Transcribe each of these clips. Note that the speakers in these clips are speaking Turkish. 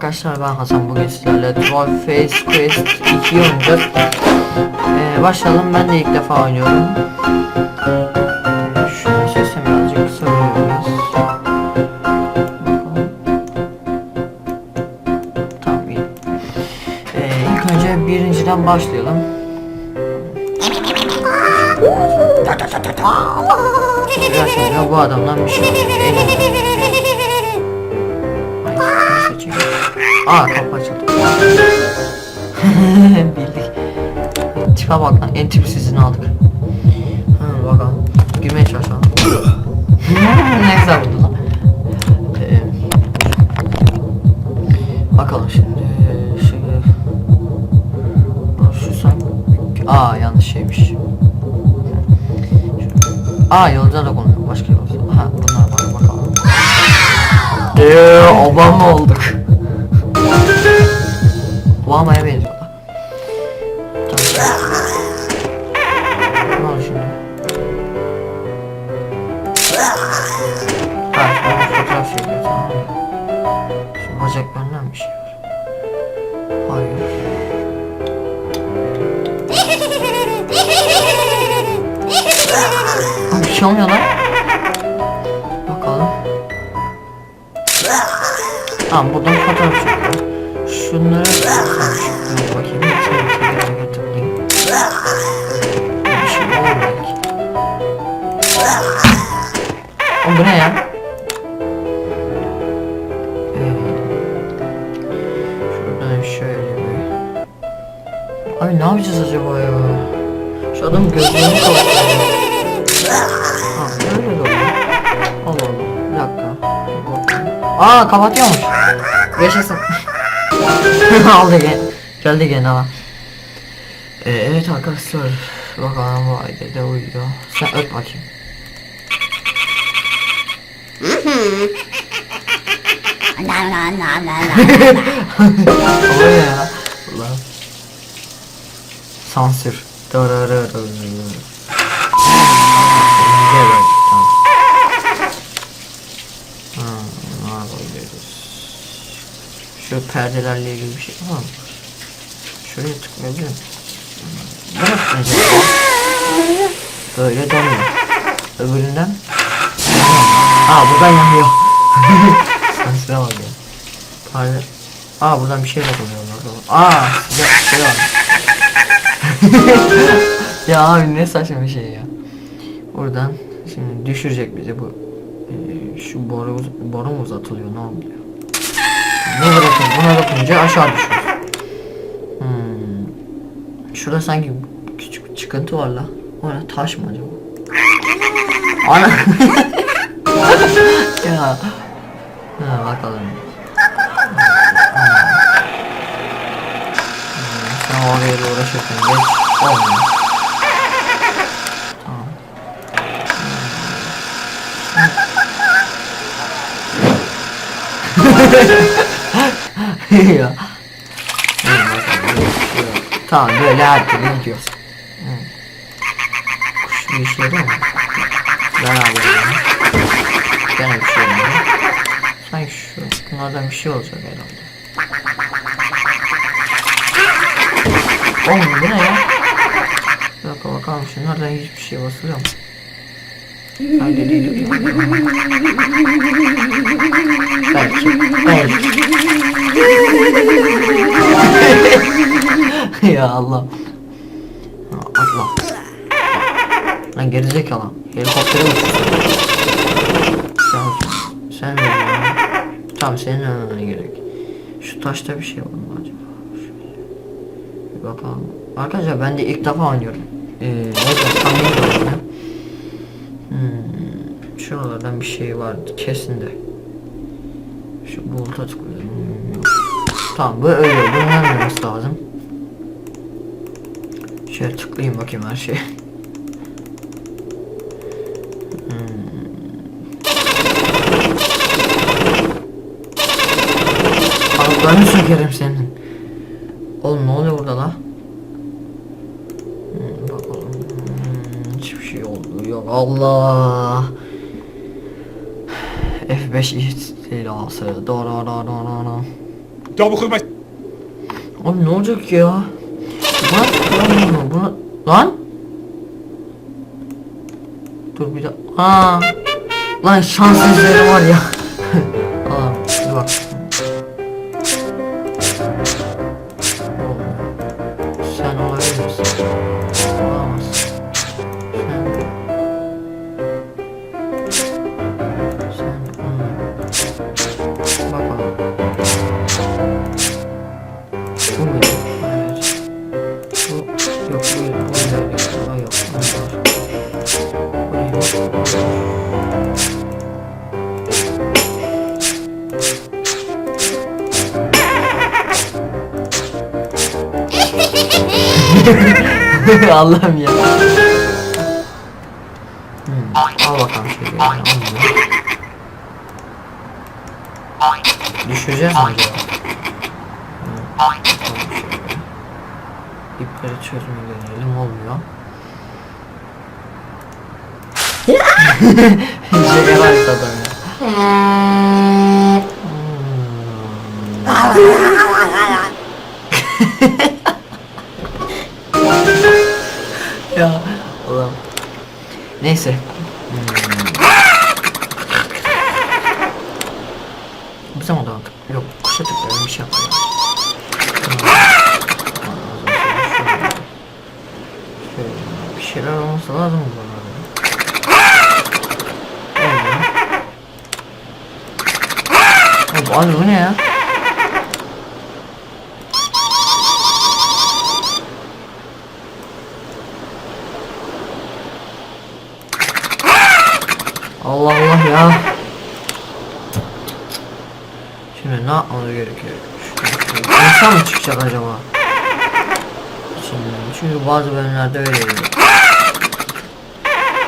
arkadaşlar ben Hasan bugün sizlerle Troll Face Quest 2 oynayacağız ee, Başlayalım. Ben de ilk defa oynuyorum. Ee, Şu an sesim birazcık biraz Bakalım. Tamam iyi. Ee, İlk önce birinciden başlayalım. Gerçekten bu adamdan bir şey Aa kapı açıldı. Bildik. Tipe bak lan en tipsizini aldık. Ha bakalım. Girmeye çalışalım. ne güzel vurdu lan. Ee, bakalım şimdi. Şimdi. Şu sanki. Aa yanlış şeymiş. Aa yolda da konuyor. Başka yolda. Ha bunlar var bakalım. Eee Obama olduk. Obama'ya benziyorlar. Tamam. Ne şimdi? Ha, fotoğraf çekiyor tamam. Bacaklarından bir şey var. Hayır. Ha, bir şey olmuyor lan. Bakalım. Tamam buradan fotoğraf çekiyor. Şunları Dur bakayım. Şey. Oğlum bu ne ya? Ee, Şuradan şöyle. Ay ne yapacağız acaba ya? Şu adamın gözlerini kapatıyor. Ha öyle de oluyor. Allah Allah. Bir dakika. Aa kapatıyormuş. Yaşasın. Aldı gene. Geldi gene ha. Ee, evet arkadaşlar. Bakalım bu ayda da uyuyor. Sen öp bakayım. Na na na na na. o ne ya? Allah. Sansür. Gel Şu perdelerle ilgili bir şey var mı? Şuraya tıklayabilir miyim? Ne yapacağız? Böyle dönüyor. Öbüründen. Aa buradan yanıyor. Sansüre bak ya. Pardon. Aa buradan bir şey orada. Aa size şey var. ya abi ne saçma bir şey ya. Buradan şimdi düşürecek bizi bu. Ee, şu boru, boru mu uzatılıyor ne oluyor? Ne bırakın buna dokununca aşağı düşüyor. Hmm. Şurada sanki küçük bir çıkıntı var la. O ne taş mı acaba? Ana. ya. Ha, bakalım. Sen oraya uğraşırken geç olmuyor. Ya. Evet. Tamam böyle her türlü gidiyoruz. Hı. Kuş bir işe yarar mı? Beraber yani. Gene bir şey yaramıyor. Sanki şu bunlardan bir şey olacak herhalde. Oğlum bu ne ya? Bir dakika bakalım şunlardan hiçbir şey basılıyor mu? Haydi değil. Belki. Belki. ya Allah. Allah. Lan gerizekalı. Helikoptere uçuyor. Sen, sen ver ya. Tamam senin önüne gerek. Şu taşta bir şey var mı acaba? Bir bakalım. Arkadaşlar ben de ilk defa oynuyorum. Ee, neyse tahmin ediyorum. Hmm, şuralardan bir şey vardı kesin de. Şu buluta tıklıyorum. Hmm. Tamam bu öyle. Bunun olması lazım. Şöyle tıklayayım bakayım her şey. Kanatlarını sökerim senin. Oğlum ne oluyor burada la? Hmm, bakalım. Hmm, hiçbir şey oldu yok. Allah. F5 istilası. Do do do do Çabuk koyma. Abi ne olacak ya? Tıklamıyor mu? Buna... Lan? Dur bir de... Aa. Lan şans izleri var ya. Aa, bir bak. Sen olabilir Allah'ım ya. Hmm, al bakalım şöyle. Al bunu. Düşüreceğiz mi acaba? Hmm. İpleri çözmeyi deneyelim olmuyor. Var adam ya. ya Neyse. Hmm. Bizim oda yok kuşa tıklayalım bir şey. Şöyle bir şeyler olması lazım? Abi, abi bu ne ya? Allah Allah ya. Şimdi ne yapmamız gerekiyor? İnsan mı çıkacak acaba? Şimdi, çünkü bazı bölümlerde öyleydi.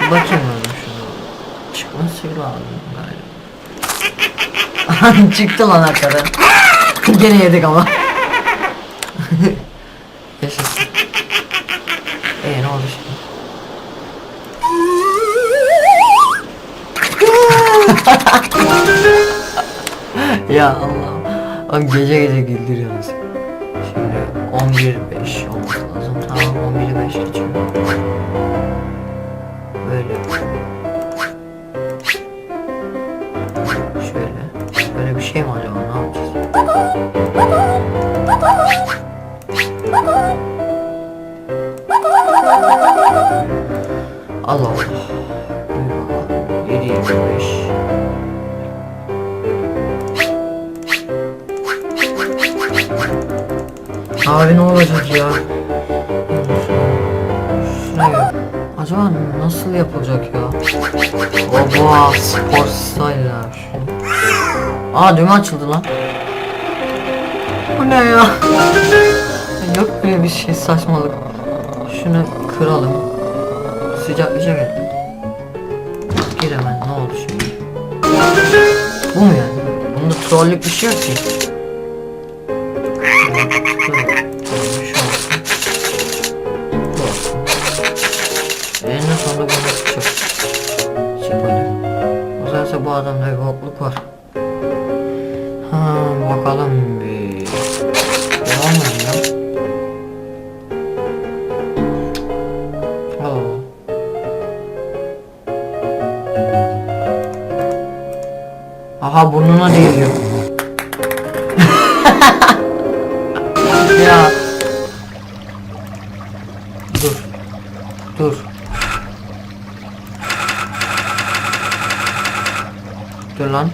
Bir bakayım ben şunu. Çıkması lazım galiba. Çıktı lan hakikaten. Gene yedik ama. Ya Allah. Abi gece gece güldürüyorsunuz. Şimdi 11.5 olması lazım. Tamam 11'i 5 geçiyor. Böyle. Şöyle. Böyle bir şey mi acaba? Ne yapacağız? Allah Allah. 7 Abi ne olacak ya? Şuraya. Acaba nasıl yapılacak ya? Baba spor style ya. şu. Aa düğme açıldı lan. Bu ne ya? Yok böyle bir şey saçmalık. Şunu kıralım. Sıcaklayacak el. Gir hemen ne oldu şimdi? Bu mu yani? Bunda trollük bir şey yok ki. Aha burnuna değiyor. ya. Dur. Dur. Dur lan.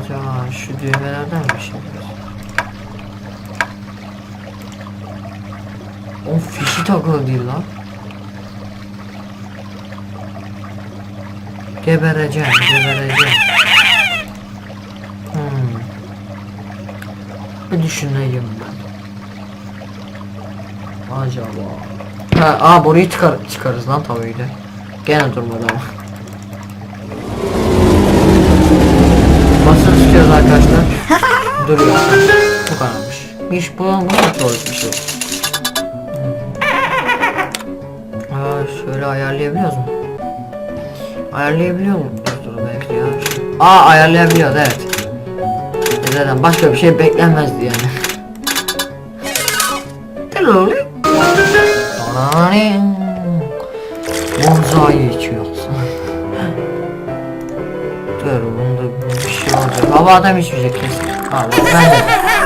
Acaba şu düğmelerden bir şey yapıyoruz. O fişi takılı değil lan. Gebereceğim, gebereceğim. Hmm. Bir düşüneyim ben. Acaba. Ha, aa boruyu çıkar çıkarız lan tabii de. Gene durmadı ama. Basın tutuyoruz arkadaşlar. Duruyor. Bu kadarmış. Bir bu bu doğru bir şey. Hmm. Aa, şöyle ayarlayabiliyoruz mu? Ayarlayabiliyor mu? Dur belki ya. Aa ayarlayabiliyoruz evet. E Zaten başka bir şey beklenmezdi yani. Monzayı içiyorsun. Dur bunda bir şey olacak. Hava adam içmeyecek kesin. Al ben de.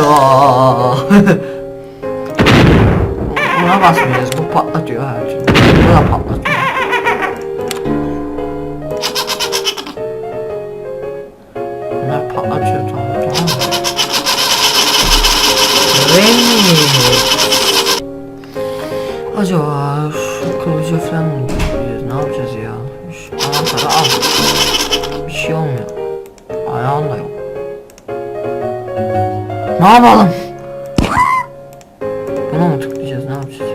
Ya. Buna basmayacağız. Bu patlatıyor her türlü. Bu da patlatıyor. Bunlar patlatıyor tamam tamam. Remy. Acaba şu kılıcı falan mı Ne yapalım? Buna mı tıklayacağız? Ne yapacağız?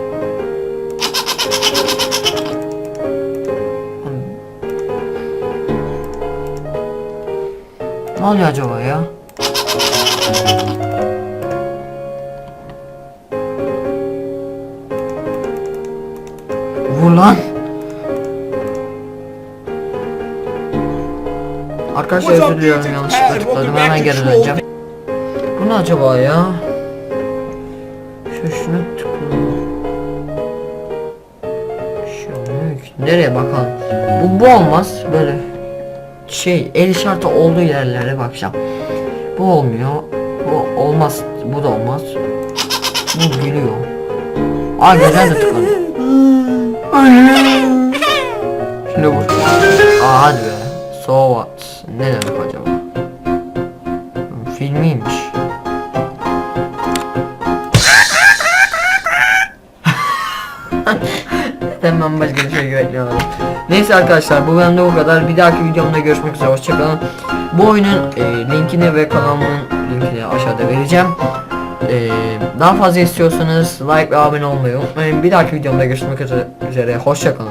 Ne oluyor acaba ya? Vur lan. Arkadaşlar özür diliyorum yanlışlıkla tıkladım hemen geri döneceğim. Bu acaba ya? Şu şunu tıkladım. Bir şey olmuyor ki. Nereye bakalım? Bu, bu olmaz böyle şey el işareti olduğu yerlere bakacağım. Bu olmuyor. Bu olmaz. Bu da olmaz. Bu gülüyor. Aa güzel de tıkladım. Şimdi vur. Aa hadi be. So what? Ne demek acaba? Filmiymiş. Neden ben başka bir şey bekliyorum. Neyse arkadaşlar bu bende o kadar. Bir dahaki videomda görüşmek üzere. Hoşçakalın. Bu oyunun e, linkini ve kanalımın linkini aşağıda vereceğim. E, daha fazla istiyorsanız like ve abone olmayı unutmayın. Bir dahaki videomda görüşmek üzere. Hoşçakalın.